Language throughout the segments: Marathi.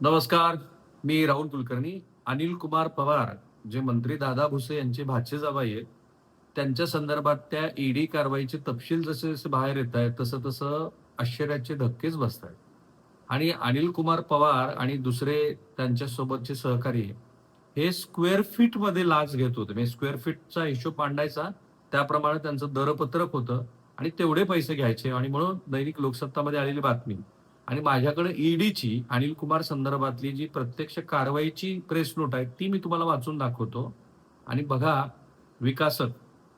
नमस्कार मी राहुल कुलकर्णी. अनिल कुमार पवार जे मंत्री दादा भुसे यांचे भाचेजाबाई आहेत त्यांच्या संदर्भात त्या ईडी कारवाईचे तपशील जसे जसे बाहेर येत आहेत तसं तसं आश्चर्याचे धक्केच बसत आहेत आणि अनिल कुमार पवार आणि दुसरे त्यांच्या सोबतचे सहकारी हे स्क्वेअर फीटमध्ये लाच घेत होते. म्हणजे स्क्वेअर फीटचा हिशोब मांडायचा त्याप्रमाणे त्यांचं दरपत्रक होतं आणि तेवढे पैसे घ्यायचे आणि म्हणून दैनिक लोकसत्तामध्ये आलेली बातमी. आणि माझ्याकडे ईडीची अनिल कुमार संदर्भातली जी प्रत्यक्ष कारवाईची प्रेस नोट आहे ती मी तुम्हाला वाचून दाखवतो आणि बघा विकासक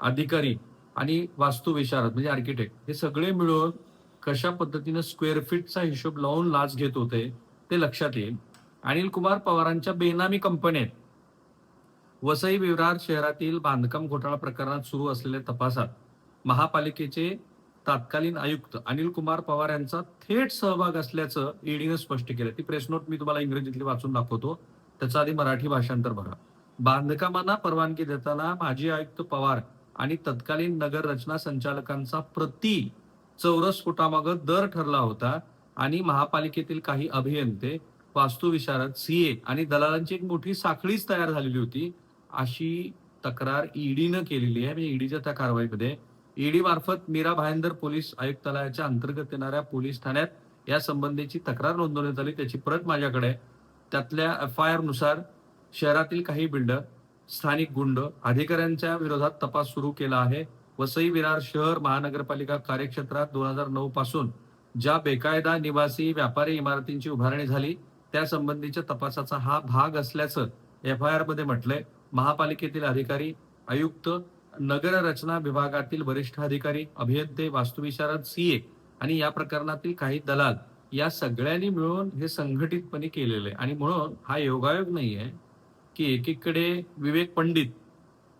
अधिकारी आणि वास्तुविशारद म्हणजे आर्किटेक्ट हे सगळे मिळून कशा पद्धतीनं स्क्वेअर फीटचा हिशोब लावून लाच घेत होते ते लक्षात येईल अनिल कुमार पवारांच्या बेनामी कंपन्या आहेत. वसई विरार शहरातील बांधकाम घोटाळा प्रकरणात सुरू असलेल्या तपासात महापालिकेचे तत्कालीन आयुक्त अनिल कुमार पवार यांचा थेट सहभाग असल्याचं ईडीनं स्पष्ट केलं. ती प्रेस नोट मी तुम्हाला इंग्रजीतली वाचून दाखवतो. त्याचा आधी मराठी भाषांतर बघा. बांधकामांना परवानगी देताना माजी आयुक्त पवार आणि तत्कालीन नगर रचना संचालकांचा प्रति चौरस फुटामागं दर ठरला होता आणि महापालिकेतील काही अभियंते वास्तुविशारद सीए आणि दलालांची एक मोठी साखळीच तयार झालेली होती. अशी तक्रार ईडीनं केलेली आहे. म्हणजे ईडीच्या त्या कारवाईमध्ये ईडी मार्फत मीरा भायंदर पोलीस आयुक्तालयाच्या अंतर्गत येणाऱ्या पोलीस ठाण्यात या संबंधीची तक्रार नोंदवण्यात आली. त्याची प्रत माझ्याकडे त्यातल्या एफ आय आरनुसार शहरातील काही बिल्डर स्थानिक गुंड अधिकाऱ्यांच्या विरोधात तपास सुरू केला आहे. वसई विरार शहर महानगरपालिका कार्यक्षेत्रात दोन हजार नऊ पासून ज्या बेकायदा निवासी व्यापारी इमारतींची उभारणी झाली त्या संबंधीच्या तपासाचा हा भाग असल्याचं एफ आय आरमध्ये म्हटलंय. महापालिकेतील अधिकारी आयुक्त नगर रचना विभागातील वरिष्ठ अधिकारी अभियंते वास्तुविशारद सीए आणि या प्रकरणातील काही दलाल या सगळ्यांनी मिळून हे संघटितपणे केलेलं आहे. आणि म्हणून हा योगायोग नाही आहे की एकीकडे विवेक पंडित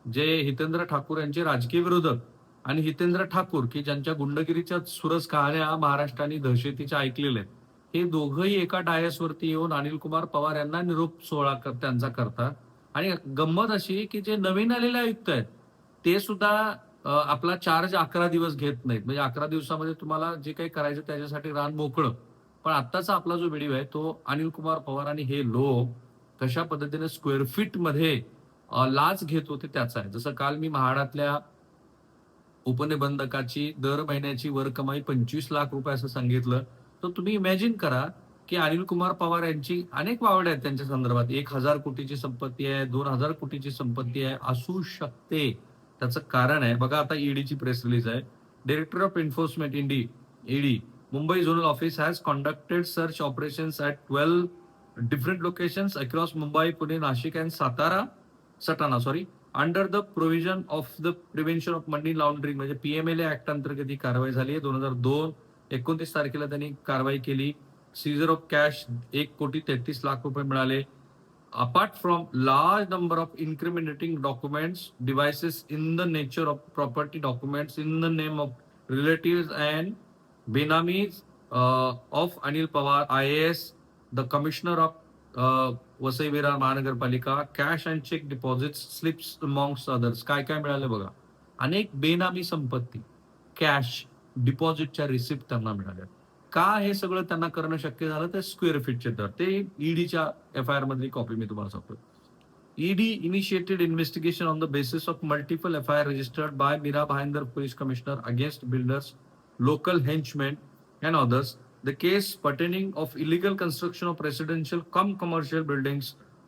जे हितेंद्र ठाकूर यांचे राजकीय विरोधक आणि हितेंद्र ठाकूर की ज्यांच्या गुंडगिरीच्या सुरस कहाण्या महाराष्ट्राने दहशतीच्या ऐकलेल्या आहेत हे दोघंही एका डायसवरती येऊन अनिल कुमार पवार यांना निरोप सोहळा कर- त्यांचा करतात. आणि गंमत अशी की जे नवीन आलेले आयुक्त आहेत ते सुद्धा आपला चार्ज अकरा दिवस घेत नाहीत. म्हणजे अकरा दिवसामध्ये तुम्हाला जे काही करायचं त्याच्यासाठी रान मोकळं. पण आत्ताचा आपला जो व्हिडिओ आहे तो अनिल कुमार पवार आणि हे लोक कशा पद्धतीने स्क्वेअर फीटमध्ये लाच घेत होते त्याचा आहे. जसं काल मी महाडातल्या उपनिबंधकाची दर महिन्याची वर कमाई पंचवीस लाख रुपये असं सांगितलं. तर तुम्ही इमॅजिन करा की अनिल कुमार पवार यांची अनेक वावड आहेत त्यांच्या संदर्भात. एक हजार कोटीची संपत्ती आहे दोन हजार कोटीची संपत्ती आहे. असू शकते. त्याचं कारण आहे. बघा आता ईडीची प्रेस रिलीज आहे. Director of enforcement ED ED Mumbai zonal office has conducted search operations at twelve different locations across Mumbai Pune Nashik and Satara Satana sorry under the provision of the prevention of money laundering म्हणजे पीएमएलए ऍक्ट अंतर्गत ही कारवाई झाली आहे. दोन हजार दोन एकोणतीस तारखेला त्यांनी कारवाई केली. सीझर ऑफ कॅश एक कोटी तेहतीस लाख रुपये मिळाले. Apart from large number of incriminating documents in in the nature property property documents in the name of relative and benamis of Anil Pawar I S the commissioner of Vasai Virar Mahanagarpalika cash and cheque deposits, slips amongst others. काय काय मिळाले बघा अनेक बेनामी संपत्ती कॅश डिपॉझिटच्या रिसिप्ट त्यांना मिळाल्या का हे सगळं त्यांना करणं शक्य झालं तर स्क्वेअर फीट चे दर. ते ईडीच्या एफ आय आर मधली कॉपी मी तुम्हाला सांगतो. ED initiated investigation on the basis of multiple F I R registered by Mira Bhayander police commissioner against builders local henchmen and others the case pertaining of illegal construction of residential cum commercial building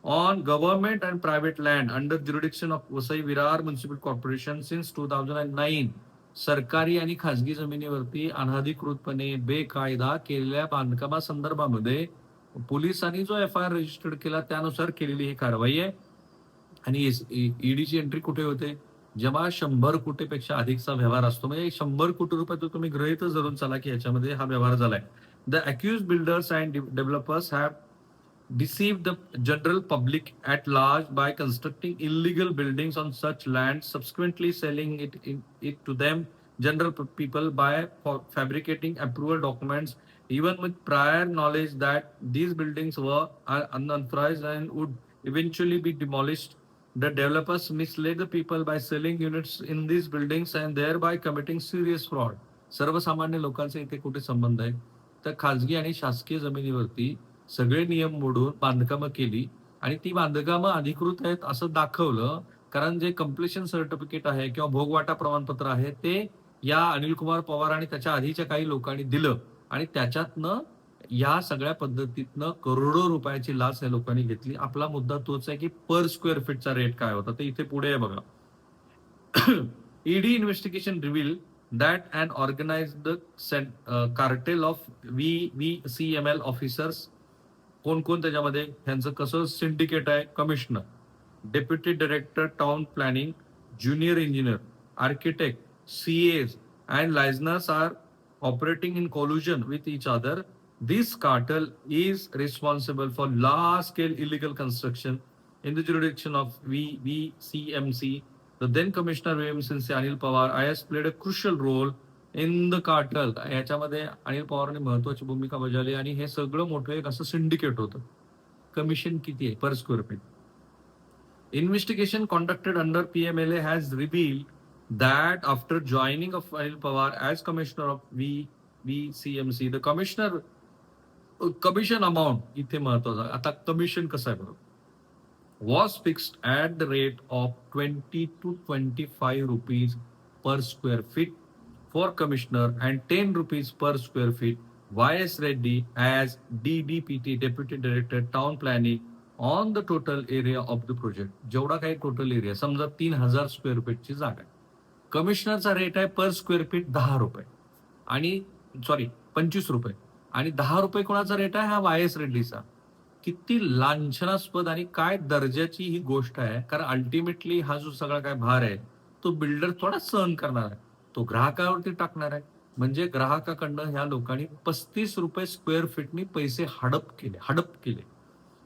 on government and private land under jurisdiction of Vasai Virar municipal corporation since two thousand and nine सरकारी आणि खासगी जमिनीवरती अनधिकृतपणे बेकायदा केलेल्या बांधकामा संदर्भामध्ये पोलिसांनी जो एफ आय आर रजिस्टर्ड केला त्यानुसार केलेली ही कारवाई आहे. आणि ईडीची एंट्री कुठे होते? जेव्हा शंभर कोटीपेक्षा अधिकचा व्यवहार असतो म्हणजे शंभर कोटी रुपये तो तुम्ही गृहित धरून चला की याच्यामध्ये हा व्यवहार झालाय. The accuse builders and developers have deceived the general public at large by constructing illegal buildings on such land, subsequently selling it, in, it to them, general p- people, by fa- fabricating approval documents, even with prior knowledge that these buildings were uh, unauthorized and would eventually be demolished. The developers misled the people by selling units in these buildings and thereby committing serious fraud. सर्वसामान्य लोकांचे इथे कुठे संबंध आहे तर खाजगी आणि शासकीय जमिनीवरती सगळे नियम मोडून बांधकामं केली आणि ती बांधकामं अधिकृत आहेत असं दाखवलं. कारण जे कम्प्लिशन सर्टिफिकेट आहे किंवा भोगवाटा प्रमाणपत्र आहे ते या अनिल कुमार पवार आणि त्याच्या आधीच्या काही लोकांनी दिलं. आणि त्याच्यातनं या सगळ्या पद्धतीतनं करोडो रुपयाची लाच या लोकांनी घेतली. आपला मुद्दा तोच आहे की पर स्क्वेअर फीटचा रेट काय होता ते इथे पुढे आहे बघा. ED investigation reveal that and organised cartel of V V C M L officers कोण कोण त्याच्यामध्ये त्यांचं कसं सिंडिकेट आहे commissioner deputy director town planning junior engineer architect CAs and liceners are operating in collusion with each other. This cartel is responsible for large scale illegal construction in the jurisdiction of VVCMC. The then Commissioner VMCC Anil Pawar has played a crucial role in the cartel याच्यामध्ये अनिल पवारने महत्वाची भूमिका बजावली आणि हे सगळं मोठं एक असं सिंडिकेट होतं. कमिशन किती आहे per square feet? Investigation conducted under P M L A has reveal that after joining of Anil Pawar as commissioner of V V C M C. The commissioner commission amount इथे महत्त्वाचा आता कमिशन कसं आहे बरोबर was fixed at the rate of twenty two twenty five rupees per square feet. For commissioner and 10 rupees per square feet YS Reddy as DDPT Deputy Director Town Planning on the total area of the project जेवढा काही टोटल एरिया समजा तीन हजार स्क्वेअर फीटची जागा आहे. कमिशनरचा रेट आहे पर स्क्वेअर फीट दहा रुपये. आणि सॉरी पंचवीस रुपये. आणि दहा रुपये कोणाचा रेट आहे? हा वाय एस रेड्डीचा किती लांछनास्पद आणि काय दर्जाची ही गोष्ट आहे. कारण अल्टिमेटली हा जो सगळा काय भार आहे तो बिल्डर थोडा सहन करणार आहे. तो ग्राहकावरती टाकणार आहे म्हणजे ग्राहकाकडनं ह्या लोकांनी पस्तीस रुपये स्क्वेअर फीटनी पैसे हडप केले हडप केले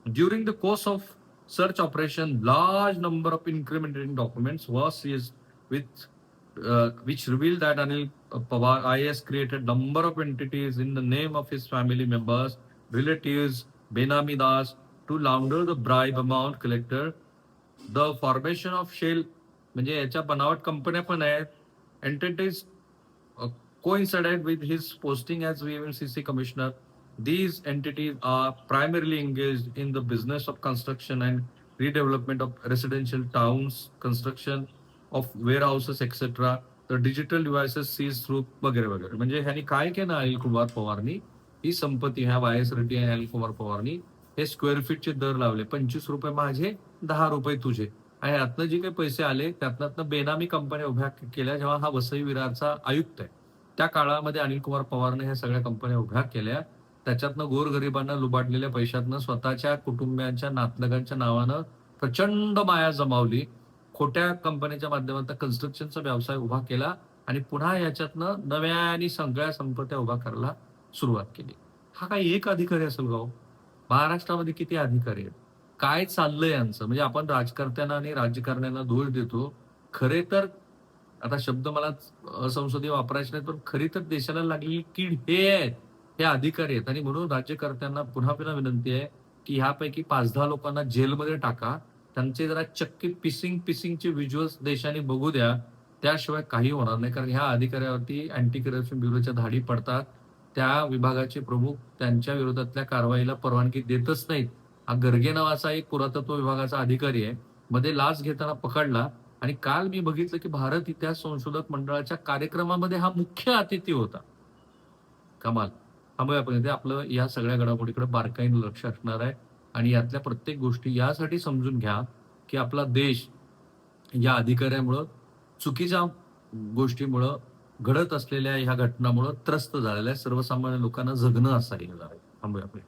during the course of search operation large number of incremented documents was is with which reveal that Anil Pawar I S created number of entities in the name of his family members relative benamidars to launder the bribe amount collector the formation of shell म्हणजे याच्या बनावट कंपन्या पण आहेत entities coincided with his posting as VMCC commissioner. These entities are primarily engaged in the business of construction and redevelopment of residential towns, construction of warehouses, etc. The digital devices seized through वगैरे वगैरे म्हणजे ह्यांनी काय केलं अनिल कुमार पवारनी ही संपत्ती ह्या वाय एस रेड्डी आणि अनिल कुमार पवारनी हे स्क्वेअर फीटचे दर लावले पंचवीस रुपये माझे दहा रुपये तुझे आणि यातनं जे काही पैसे आले त्यातनं बेनामी कंपन्या उभ्या केल्या जेव्हा हा वसई विरारचा आयुक्त आहे. त्या काळामध्ये अनिल कुमार पवारने ह्या सगळ्या कंपन्या उभ्या केल्या. त्याच्यातनं गोरगरिबांना लुबाडलेल्या पैशातनं स्वतःच्या कुटुंबियांच्या नातलगांच्या नावानं प्रचंड माया जमावली. खोट्या कंपनीच्या माध्यमातून कन्स्ट्रक्शनचा व्यवसाय उभा केला आणि पुन्हा याच्यातनं नव्या आणि सगळ्या संपत्त्या उभा करायला सुरुवात केली. हा काही एक अधिकारी असेल गाव महाराष्ट्रामध्ये किती अधिकारी आहेत? काय चाललंय यांचं? म्हणजे आपण राजकर्त्यांना आणि राजकारण्यांना दोष देतो. खरे तर आता शब्द मला असंसदीय वापरायचे नाहीत पण खरी तर देशाला लागलेली कीड हे आहेत हे अधिकारी आहेत. आणि म्हणून राज्यकर्त्यांना पुन्हा पुन्हा विनंती आहे की ह्यापैकी पाच दहा लोकांना जेलमध्ये टाका. त्यांचे जरा चक्की पिसिंग पिसिंगचे व्हिज्युअल्स देशाने बघू द्या. त्याशिवाय काही होणार नाही कारण ह्या अधिकाऱ्यावरती अँटी करप्शन ब्युरोच्या धाडी पडतात. त्या विभागाचे प्रमुख त्यांच्या विरोधातल्या कारवाईला परवानगी देतच नाहीत. हा गर्गे नावाचा एक पुरातत्व विभागाचा अधिकारी आहे. मध्ये लाच घेताना पकडला आणि काल मी बघितलं की भारत इतिहास संशोधक मंडळाच्या कार्यक्रमामध्ये हा मुख्य अतिथी होता. कमाल. थांबूया आपण आपलं या सगळ्या घडामोडीकडे बारकाईनं लक्ष असणार आहे. आणि यातल्या प्रत्येक गोष्टी यासाठी समजून घ्या की आपला देश या अधिकाऱ्यामुळं चुकीच्या गोष्टीमुळं घडत असलेल्या ह्या घटनामुळं त्रस्त झालेल्या आहे. सर्वसामान्य लोकांना जगणं असं आहे थांबूया आपण